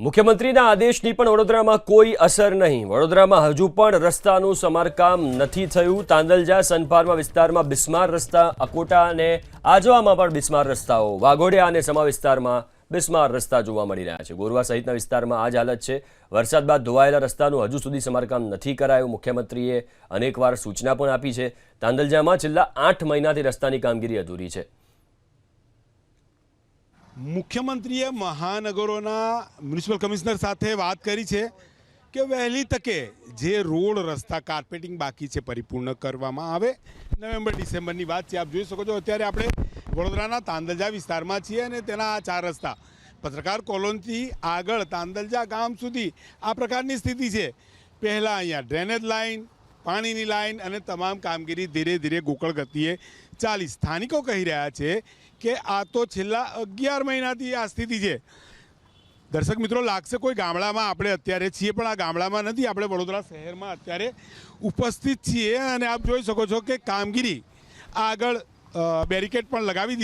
મુખ્યમંત્રીના આદેશની પણ વડોદરામાં કોઈ અસર નહીં. વડોદરામાં હજુ પણ રસ્તાનું સમારકામ નથી થયું. તાંદલજા સનફાર્મા વિસ્તારમાં બિસ્માર રસ્તા, અકોટા અને આજવામાં પણ બિસ્માર રસ્તાઓ. વાઘોડિયા અને સમા વિસ્તારમાં બિસ્માર રસ્તા જોવા મળી રહ્યા છે. ગોરવા સહિતના વિસ્તારમાં આ જ હાલત છે. વરસાદ બાદ ધોવાયેલા રસ્તાનું હજુ સુધી સમારકામ નથી કરાયું. મુખ્યમંત્રીએ અનેકવાર સૂચના પણ આપી છે. તાંદલજામાં છેલ્લા આઠ મહિનાથી રસ્તાની કામગીરી અધૂરી છે. મુખ્યમંત્રીએ મહાનગરોના મ્યુનિસિપલ કમિશનર સાથે વાત કરી છે કે વહેલી તકે જે રોડ રસ્તા કાર્પેટિંગ બાકી છે પરિપૂર્ણ કરવામાં આવે. નવેમ્બર, ડિસેમ્બરની વાત છે, આપ જોઈ શકો છો. અત્યારે આપણે વડોદરાના તાંદલજા વિસ્તારમાં છીએ અને તેના આ ચાર રસ્તા. પત્રકાર કોલોનથી આગળ તાંદલજા ગામ સુધી આ પ્રકારની સ્થિતિ છે. પહેલાં અહીંયા ડ્રેનેજ લાઇન પાણીની લાઇન અને તમામ કામગીરી ધીરે ધીરે ગોકળ ગતિએ ચાલી. સ્થાનિકો કહી રહ્યા છે કે આ તો છેલ્લા અગિયાર મહિનાથી આ સ્થિતિ છે. દર્શક મિત્રો, લાગશે કોઈ ગામડામાં, આપણે અત્યારે છીએ, પણ આ ગામડામાં નથી. આપણે વડોદરા શહેરમાં અત્યારે ઉપસ્થિત છીએ અને આપ જોઈ શકો છો કે કામગીરી આગળ બેરિકેડ પણ લગાવી દીધી